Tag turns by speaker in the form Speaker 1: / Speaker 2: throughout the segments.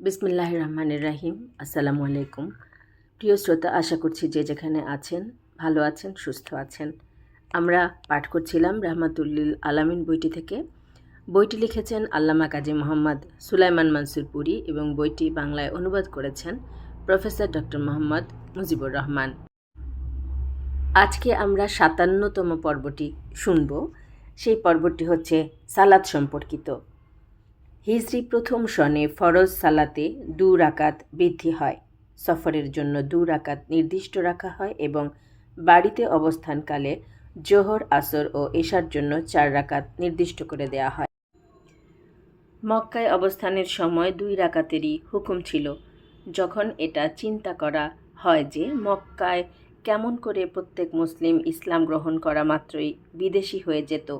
Speaker 1: বিসমিল্লাহ রহমানের রাহিম আসসালামু আলাইকুম প্রিয় শ্রোতা, আশা করছি যে যেখানে আছেন, ভালো আছেন, সুস্থ আছেন। আমরা পাঠ করছিলাম রহমাতুল্লিল আলামিন বইটি থেকে। বইটি লিখেছেন আল্লামা কাজী মোহাম্মদ সুলাইমান মানসুর পুরী এবং বইটি বাংলায় অনুবাদ করেছেন প্রফেসর ডক্টর মোহাম্মদ মুজিবুর রহমান। আজকে আমরা সাতান্নতম পর্বটি শুনব। সেই পর্বটি হচ্ছে সালাদ সম্পর্কিত। হিজরি প্রথম সনে ফরজ সালাতে দু রাকাত বৃদ্ধি হয়। সফরের জন্য দু রাকাত নির্দিষ্ট রাখা হয় এবং বাড়িতে অবস্থানকালে জোহর, আসর ও এশার জন্য চার রাকাত নির্দিষ্ট করে দেয়া হয়। মক্কায় অবস্থানের সময় দুই রাকাতেরই হুকুম ছিল। যখন এটা চিন্তা করা হয় যে মক্কায় কেমন করে প্রত্যেক মুসলিম ইসলাম গ্রহণ করা মাত্রই বিদেশি হয়ে যেত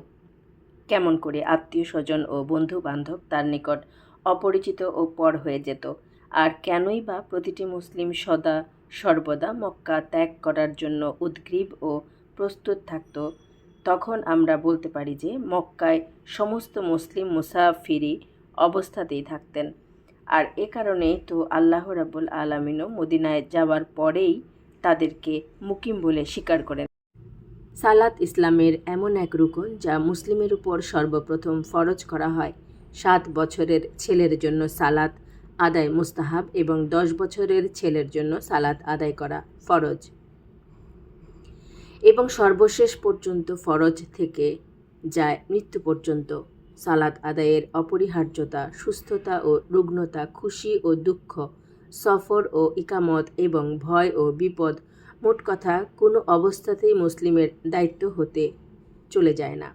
Speaker 1: কেমন করে আত্মীয় স্বজন ও বন্ধু বান্ধব তার নিকট অপরিচিত ও পর হয়ে যেত? আর কেনই বা প্রতিটি মুসলিম সদা সর্বদা মক্কা ত্যাগ করার জন্য উদ্গ্রীব ও প্রস্তুত থাকত? তখন আমরা বলতে পারি যে, মক্কায় সমস্ত মুসলিম মুসাফিরি অবস্থাতেই থাকতেন। আর এ কারণেই তো আল্লাহ রাবুল আলমিনও মদিনায় যাওয়ার পরেই তাদেরকে মুকিম বলে স্বীকার করেন। সালাত ইসলামের এমন এক রুকন যা মুসলিমের উপর সর্বপ্রথম ফরজ করা হয়। সাত বছরের ছেলের জন্য সালাত আদায় মুস্তাহাব এবং দশ বছরের ছেলের জন্য সালাত আদায় করা ফরজ। এবং সর্বশেষ পর্যন্ত ফরজ থেকে যায় মৃত্যু পর্যন্ত। সালাত আদায়ের অপরিহার্যতা, সুস্থতা ও রুগ্নতা খুশি ও দুঃখ, সফর ও ইকামত এবং ভয় ও বিপদ মোট কথা, কোনো অবস্থাতেই মুসলিমের দায়িত্ব হতে চলে যায় না।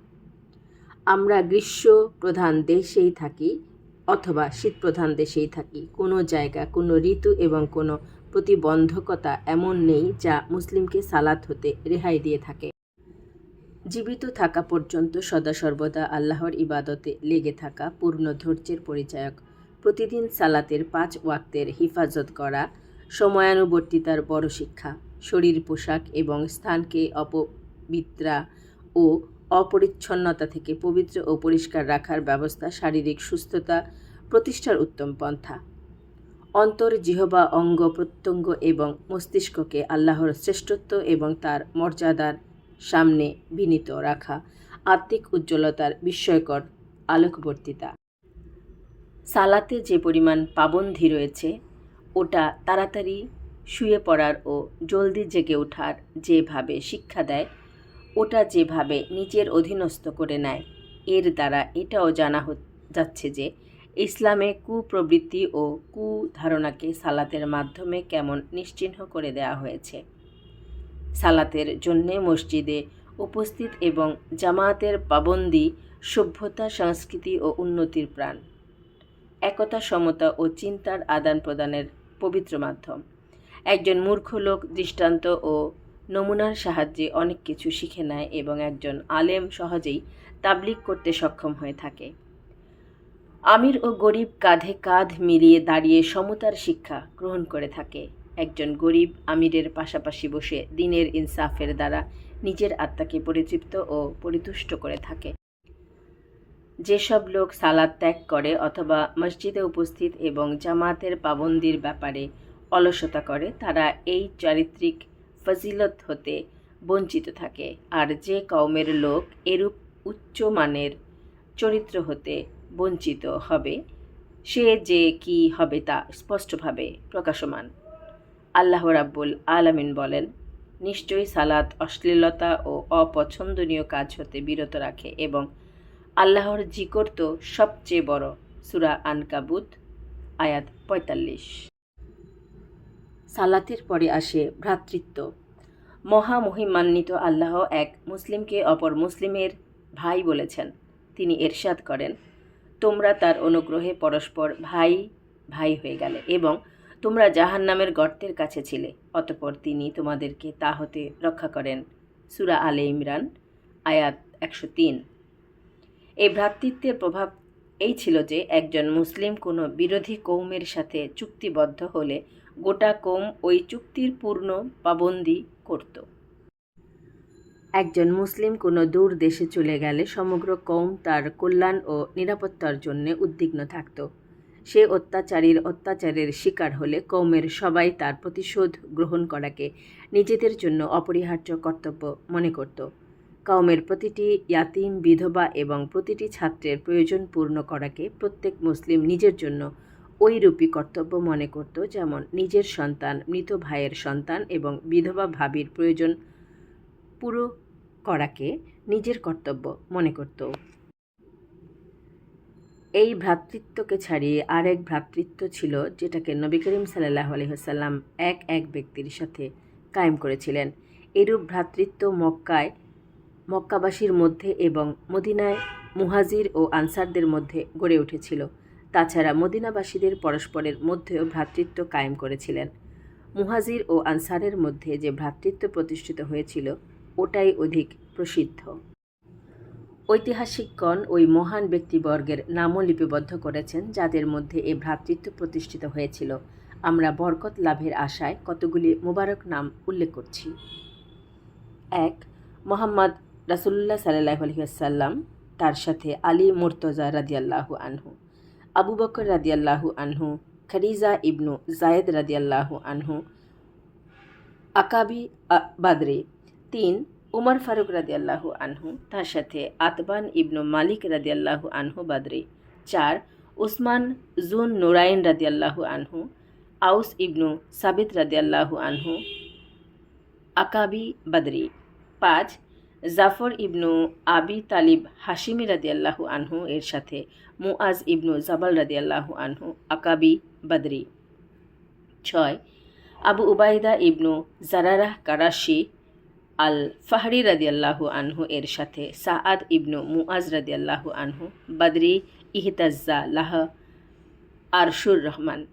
Speaker 1: আমরা গ্রীষ্ম প্রধান দেশেই থাকি অথবা শীত প্রধান দেশেই থাকি। কোনো জায়গা, কোনো ঋতু এবং কোনো প্রতিবন্ধকতা এমন নেই যা মুসলিমকে সালাত হতে রেহাই দিয়ে থাকে। জীবিত থাকা পর্যন্ত সদা সর্বদা আল্লাহর ইবাদতে লেগে থাকা পূর্ণ ধৈর্যের পরিচায়ক। প্রতিদিন সালাতের পাঁচ ওয়াক্তের হিফাজত করা সময়ানুবর্তিতার বড় শিক্ষা। শরীর পোশাক এবং স্থানকে অপবিত্রা ও অপরিচ্ছন্নতা থেকে পবিত্র ও পরিষ্কার রাখার ব্যবস্থা শারীরিক সুস্থতা প্রতিষ্ঠার উত্তম পন্থা। অন্তর জিহবা, অঙ্গ প্রত্যঙ্গ এবং মস্তিষ্ককে আল্লাহর শ্রেষ্ঠত্ব এবং তার মর্যাদার সামনে বিনীত রাখা আত্মিক উজ্জ্বলতার বিস্ময়কর আলোকবর্তিতা। সালাতে যে পরিমাণ পাবন্ধি রয়েছে, ওটা তাড়াতাড়ি শুয়ে পড়ার ও জলদি জেগে ওঠার যেভাবে শিক্ষা দেয়, ওটা যেভাবে নিজের অধীনস্থ করে নেয়, এর দ্বারা এটাও জানা যাচ্ছে যে ইসলামে কুপ্রবৃত্তি ও কুধারণাকে সালাতের মাধ্যমে কেমন নিশ্চিহ্ন করে দেওয়া হয়েছে। সালাতের জন্যে মসজিদে উপস্থিত এবং জামায়াতের পাবন্দি সভ্যতা, সংস্কৃতি ও উন্নতির প্রাণ, একতা, সমতা ও চিন্তার আদান প্রদানের পবিত্র মাধ্যম। একজন মূর্খ লোক, দৃষ্টান্ত ও নমুনার সাহায্যে অনেক কিছু শিখে নেয় এবং একজন আলেম সহজেই তাবলিক করতে সক্ষম হয়ে থাকে। আমির ও গরিব কাঁধে কাঁধ মিলিয়ে দাঁড়িয়ে সমতার শিক্ষা গ্রহণ করে থাকে। একজন গরিব আমিরের পাশাপাশি বসে দিনের ইনসাফের দ্বারা নিজের আত্মাকে পরিতৃপ্ত ও পরিতুষ্ট করে থাকে। যেসব লোক সালাদ ত্যাগ করে অথবা মসজিদে উপস্থিত এবং জামাতের পাবন্দির ব্যাপারে অলসতা করে, তারা এই চারিত্রিক ফজিলত হতে বঞ্চিত থাকে। আর যে কওমের লোক এরূপ উচ্চমানের চরিত্র হতে বঞ্চিত হবে, সে যে কি হবে তা স্পষ্টভাবে প্রকাশমান। আল্লাহ রাব্বুল আলামিন বলেন, নিশ্চয়ই সালাত অশ্লীলতা ও অপছন্দনীয় কাজ হতে বিরত রাখে এবং আল্লাহর জিকর তো সবচেয়ে বড়। সুরা আনকাবুত, আয়াত পঁয়তাল্লিশ। সালাতের পরে আসে ভ্রাতৃত্ব। মহামহিমান্বিত আল্লাহ এক মুসলিমকে অপর মুসলিমের ভাই বলেছেন। তিনি এরশাদ করেন, তোমরা তার অনুগ্রহে পরস্পর ভাই ভাই হয়ে গেলে এবং তোমরা জাহান নামের গর্তের কাছে ছিলে, অতপর তিনি তোমাদেরকে তা হতে রক্ষা করেন। সুরা আলে ইমরান, আয়াত একশো তিন। এই ভ্রাতৃত্বের প্রভাব এই ছিল যে একজন মুসলিম কোনো বিরোধী কৌমের সাথে চুক্তিবদ্ধ হলে গোটা কৌম ওই চুক্তির পূর্ণ পাবন্দি করত। একজন মুসলিম কোনো দূর দেশে চলে গেলে সমগ্র কৌম তার কল্যাণ ও নিরাপত্তার জন্য উদ্বিগ্ন থাকত। সে অত্যাচারীর অত্যাচারের শিকার হলে কৌমের সবাই তার প্রতিশোধ গ্রহণ করাকে নিজেদের জন্য অপরিহার্য কর্তব্য মনে করত। কওমের প্রতিটি ইয়াতিম, বিধবা এবং প্রতিটি ছাত্রের প্রয়োজন পূর্ণ করাকে প্রত্যেক মুসলিম নিজের জন্য ওইরূপী কর্তব্য মনে করত, যেমন নিজের সন্তান, মৃত ভাইয়ের সন্তান এবং বিধবা ভাবির প্রয়োজন পুরো করাকে নিজের কর্তব্য মনে করত। এই ভ্রাতৃত্বকে ছাড়িয়ে আরেক ভ্রাতৃত্ব ছিল, যেটাকে নবী করিম সাল্লাহ আলহিহাসাল্লাম এক এক ব্যক্তির সাথে কায়েম করেছিলেন। এরূপ ভ্রাতৃত্ব মক্কায় মক্কাবাসীর মধ্যে এবং মদিনায় মুহাজির ও আনসারদের মধ্যে গড়ে উঠেছিল। তাছাড়া মদিনাবাসীদের পরস্পরের মধ্যেও ভ্রাতৃত্ব কায়েম করেছিলেন। মুহাজির ও আনসারের মধ্যে যে ভ্রাতৃত্ব প্রতিষ্ঠিত হয়েছিল, ওটাই অধিক প্রসিদ্ধ। ঐতিহাসিকগণ ওই মহান ব্যক্তিবর্গের নামও লিপিবদ্ধ করেছেন, যাদের মধ্যে এ ভ্রাতৃত্ব প্রতিষ্ঠিত হয়েছিল। আমরা বরকত লাভের আশায় কতগুলি মোবারক নাম উল্লেখ করছি। এক, মোহাম্মদ রাসুল্লাহ সাল্লাহ আলহিহাসাল্লাম তার সাথে আলী মুর্তজা রাদিয়াল্লাহু আনহু, আবু বকর রাদিয়াল্লাহু আনহু খারিজা ইবনু জায়েদ রাদিয়াল্লাহু আনহু, আকাবি বাদরে তিন, উমর ফারুক রাদিয়াল্লাহু আনহু, তার সাথে আতবান ইবনু মালিক রাদিয়াল্লাহু আনহু বাদরে চার, উসমান জুন নুরাইন রাদিয়াল্লাহু আনহু, আউস ইবনু সাবিত রাদিয়াল্লাহু আনহু, আকাবি বাদরি পাঁচ জাফর ইবনু আবি তালিব হাসিমি রাদিয়াল্লাহু আনহু এর সাথে, মুআজ ইবনু জাবাল রাদিয়াল্লাহু আনহু, আকাবি বাদরি। ছয়, আবু উবাইদা ইবনু জারারাহ কারাশি আল ফাহরি রাদিয়াল্লাহু আনহু এর সাথে, সাআদ ইবনু মুআজ রাদি রাদিয়াল্লাহু আনহু বাদরি, ইহতাজ্জা লাহ, আরশুর রহমান।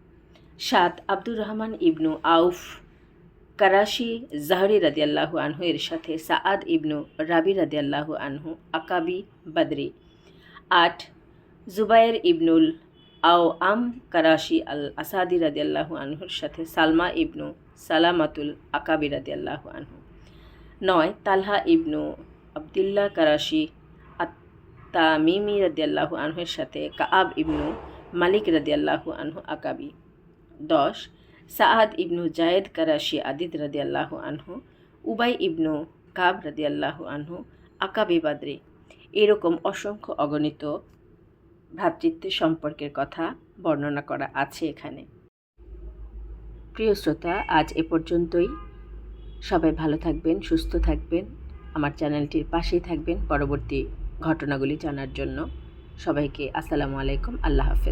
Speaker 1: সাত, আব্দুর রহমান ইবনু আউফ কারাশি, জাহরি রাদিয়াল্লাহু আনহু, এর সাথে সাআদ ইবনু রাবি রাদিয়াল্লাহু আনহু, আকাবি, বাদরি। আট, জুবায়ের ইবনুল আও আম কারাশি আল আসাদি রাদিয়াল্লাহু আনহুর সাথে সালমা ইবনু সালামাতুল আকাবি রাদিয়াল্লাহু আনহু। নয়, তালহা ইবনু আবদুল্লাহ কারাশি আত্তামিমি রাদিয়াল্লাহু আনহুর সাথে কাআব ইবনু মালিক রাদিয়াল্লাহু আনহু আকাবি। দশ সাআদ ইবনু জায়েদ কারাশি আদিত রাদিয়াল্লাহু আনহু, উবাই ইবনু কাব রাদিয়াল্লাহু আনহু, আকাবি বাদরি। এরকম অসংখ্য অগণিত ভ্রাতৃত্বের সম্পর্কের কথা বর্ণনা করা আছে এখানে। প্রিয় শ্রোতা, আজ এ পর্যন্তই। সবাই ভালো থাকবেন, সুস্থ থাকবেন। আমার চ্যানেলটির পাশেই থাকবেন পরবর্তী ঘটনাগুলি জানার জন্য। সবাইকে আসসালামু আলাইকুম, আল্লাহ হাফেজ।